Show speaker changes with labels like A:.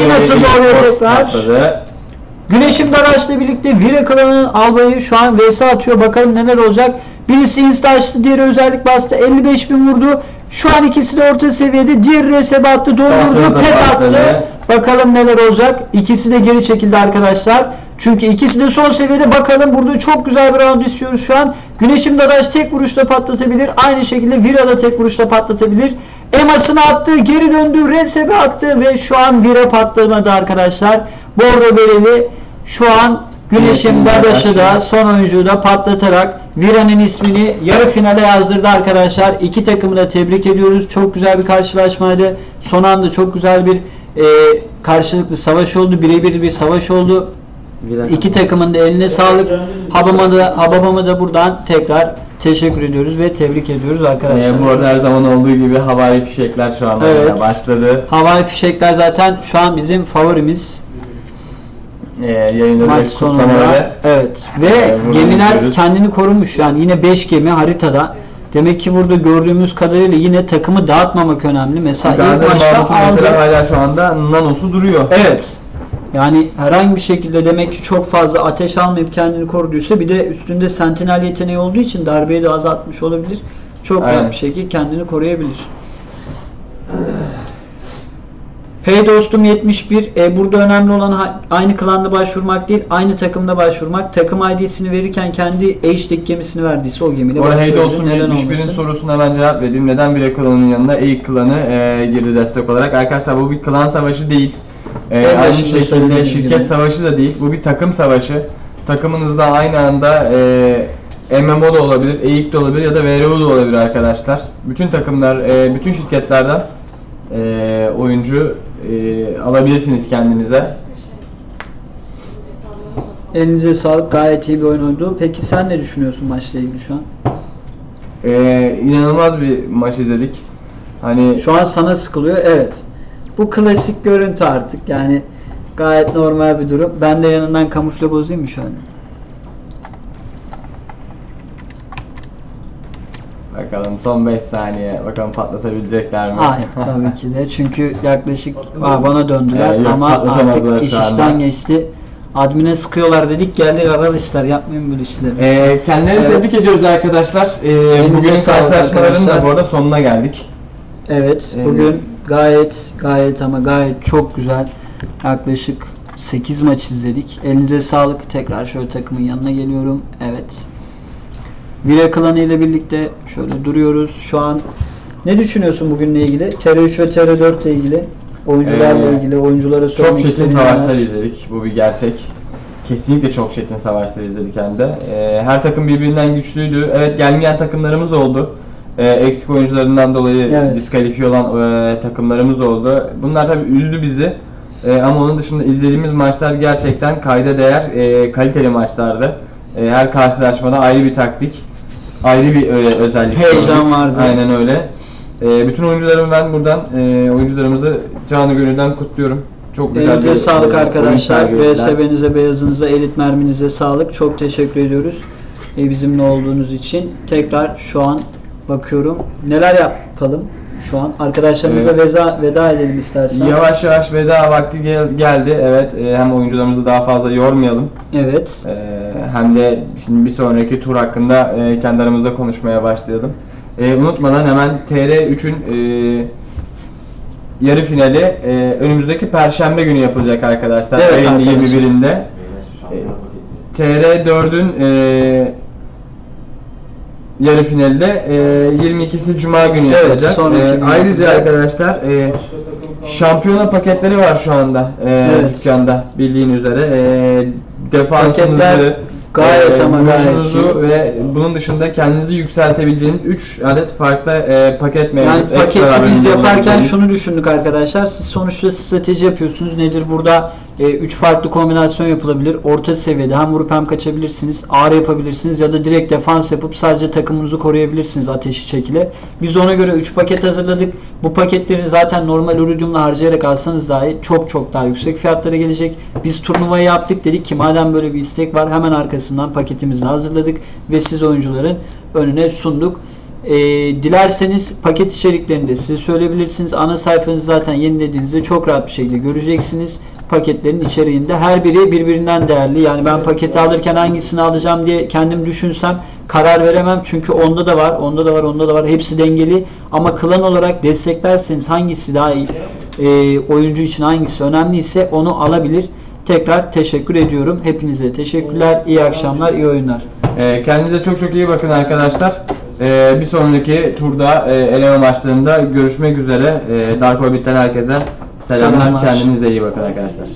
A: Yine atıldı oraya tekrar. Güneşim Daraş'la birlikte Vira klanının albayı şu an vs atıyor. Bakalım neler olacak. Birisi insta açtı, diğeri özellik bastı. 55 bin vurdu. Şu an ikisi de orta seviyede. Diğeri RSB attı,
B: Patladı
A: dondurdu,
B: da
A: pet attı. Bakalım neler olacak. İkisi de geri çekildi arkadaşlar. Çünkü ikisi de son seviyede. Bakalım burada çok güzel bir round istiyoruz şu an. Güneşim Daraş tek vuruşla patlatabilir. Aynı şekilde Vira da tek vuruşla patlatabilir. Emas'ını attı, geri döndü, RSB attı ve şu an Vira patlamadı arkadaşlar. Bordo Bereli şu an Güneşim Dadaş'ı da son oyuncuyu da patlatarak Vira'nın ismini yarı finale yazdırdı arkadaşlar. İki takımı da tebrik ediyoruz. Çok güzel bir karşılaşmaydı. Son anda çok güzel bir e, karşılıklı savaş oldu. Birebir bir savaş oldu. İki takımın da eline sağlık. Hababama da, Hababama da buradan tekrar teşekkür ediyoruz ve tebrik ediyoruz arkadaşlar.
B: Ee, bu arada her zaman olduğu gibi havai fişekler şu an
A: Evet.
B: başladı.
A: Havai fişekler zaten şu an bizim favorimiz.
B: Ee,
A: Maç sonunda. Evet. Ve
B: Ee,
A: gemiler
B: izliyoruz.
A: kendini korumuş. Yani yine 5 gemi haritada. Demek ki burada gördüğümüz kadarıyla yine takımı dağıtmamak önemli. Mesela ilk
B: Gazi Mahmut'un
A: aldı.
B: mesela hala şu anda nanosu duruyor.
A: Evet. Yani herhangi bir şekilde demek ki çok fazla ateş almayıp kendini koruduysa bir de üstünde sentinel yeteneği olduğu için darbeyi de azaltmış olabilir. Çok rahat
B: Aynen.
A: bir şekilde kendini koruyabilir. Hey dostum 71. E, burada önemli olan aynı klanda başvurmak değil, aynı takımda başvurmak. Takım ID'sini verirken kendi H-Lig gemisini verdiyse o gemiyle
B: Bu hey dostum
A: Neden
B: 71'in
A: olmasın?
B: sorusuna hemen cevap vereyim. Neden bir klanının yanına Eik klanı e, girdi destek olarak? Arkadaşlar bu bir klan savaşı değil. E, aynı
A: başında
B: şekilde şirket
A: gibi.
B: savaşı da değil. Bu bir takım savaşı. Takımınızda aynı anda e, MMO da olabilir, Eik de olabilir ya da VRU da olabilir arkadaşlar. Bütün takımlar, e, bütün şirketlerden e, oyuncu e, alabilirsiniz kendinize.
A: Elinize sağlık. Gayet iyi bir oyun oldu. Peki sen ne düşünüyorsun maçla ilgili şu an?
B: E, inanılmaz bir maç izledik. Hani
A: Şu an sana sıkılıyor. Evet. Bu klasik görüntü artık. Yani gayet normal bir durum. Ben de yanından kamufle bozayım mı şöyle?
B: Bakalım son 5 saniye. Bakalım patlatabilecekler mi?
A: Hayır tabii ki de. Çünkü yaklaşık Aa, bana döndüler
B: Ee, yok,
A: ama artık iş işten geçti. Admine sıkıyorlar dedik geldi arkadaşlar yapmayın böyle işleri.
B: Ee, kendilerini
A: Evet.
B: tebrik ediyoruz arkadaşlar. Ee, bugünün karşılaşmalarının da bu arada sonuna geldik.
A: Evet
B: Ee,
A: bugün gayet gayet ama gayet çok güzel. Yaklaşık 8 maç izledik. Elinize sağlık. Tekrar şöyle takımın yanına geliyorum. Evet. Vira klanı ile birlikte şöyle duruyoruz. Şu an ne düşünüyorsun bugünle ilgili? TR3 ve TR4 ile ilgili. Oyuncularla
B: Ee,
A: ilgili, oyunculara
B: Çok
A: sormak
B: çetin
A: istediğin
B: savaşlar izledik. Bu bir gerçek. Kesinlikle çok çetin savaşlar izledik hem de. Ee, her takım birbirinden güçlüydü. Evet gelmeyen takımlarımız oldu. Ee, eksik oyuncularından dolayı
A: Evet.
B: diskalifiye olan e, takımlarımız oldu. Bunlar tabii üzdü bizi. Ee, ama onun dışında izlediğimiz maçlar gerçekten kayda değer e, kaliteli maçlardı. E, her karşılaşmada ayrı bir taktik, ayrı bir e, özellik.
A: Heyecan
B: gördük.
A: vardı.
B: Aynen öyle. E, bütün oyuncularımı ben buradan e, oyuncularımızı canı gönülden kutluyorum. Çok güzel
A: Elinize
B: bir,
A: sağlık
B: e,
A: arkadaşlar. VSB'nize, beyazınıza, elit merminize sağlık. Çok teşekkür ediyoruz e, bizimle olduğunuz için. Tekrar şu an bakıyorum. Neler yapalım şu an? Arkadaşlarımıza
B: Evet.
A: veda, veda edelim istersen.
B: Yavaş yavaş veda vakti gel- geldi. Evet, e, hem oyuncularımızı daha fazla yormayalım.
A: Evet.
B: E, hem de şimdi bir sonraki tur hakkında e, kendi aramızda konuşmaya başlayalım. E, unutmadan hemen TR3'ün e, yarı finali e, önümüzdeki Perşembe günü yapılacak arkadaşlar.
A: Evet
B: Ayın
A: arkadaşlar.
B: 21'inde. TR4'ün e, yarı finalde e, 22'si Cuma günü
A: Evet,
B: yapılacak.
A: sonraki
B: E, ayrıca arkadaşlar e, şampiyona paketleri var şu anda e,
A: Evet.
B: dükkanda bildiğin üzere. E, defansınızı,
A: Paketler gayet
B: e,
A: ama gayet
B: ve bunun dışında kendinizi yükseltebileceğiniz 3 adet farklı e, paket mevcut.
A: Yani paketi biz yaparken şunu düşündük arkadaşlar. Siz sonuçta strateji yapıyorsunuz. Nedir burada? 3 farklı kombinasyon yapılabilir. Orta seviyede hem vurup hem kaçabilirsiniz. Ağır yapabilirsiniz ya da direkt defans yapıp sadece takımınızı koruyabilirsiniz ateşi çekile. Biz ona göre 3 paket hazırladık. Bu paketleri zaten normal Iridium'la harcayarak alsanız dahi çok çok daha yüksek fiyatlara gelecek. Biz turnuvayı yaptık dedik ki madem böyle bir istek var hemen arkasından paketimizi hazırladık ve siz oyuncuların önüne sunduk. E, dilerseniz paket içeriklerini de size söyleyebilirsiniz. Ana sayfanızı zaten yenilediğinizde çok rahat bir şekilde göreceksiniz. Paketlerin içeriğinde her biri birbirinden değerli. Yani ben paketi alırken hangisini alacağım diye kendim düşünsem karar veremem. Çünkü onda da var, onda da var, onda da var. Hepsi dengeli. Ama klan olarak desteklerseniz hangisi daha iyi, e, oyuncu için hangisi önemliyse onu alabilir. Tekrar teşekkür ediyorum. Hepinize teşekkürler. İyi akşamlar, iyi oyunlar.
B: Ee, kendinize çok çok iyi bakın arkadaşlar. Ee, bir sonraki turda e, eleme maçlarında görüşmek üzere. Ee, Dark Orbit'ten herkese selamlar.
A: Selamlar.
B: Kendinize iyi bakın arkadaşlar.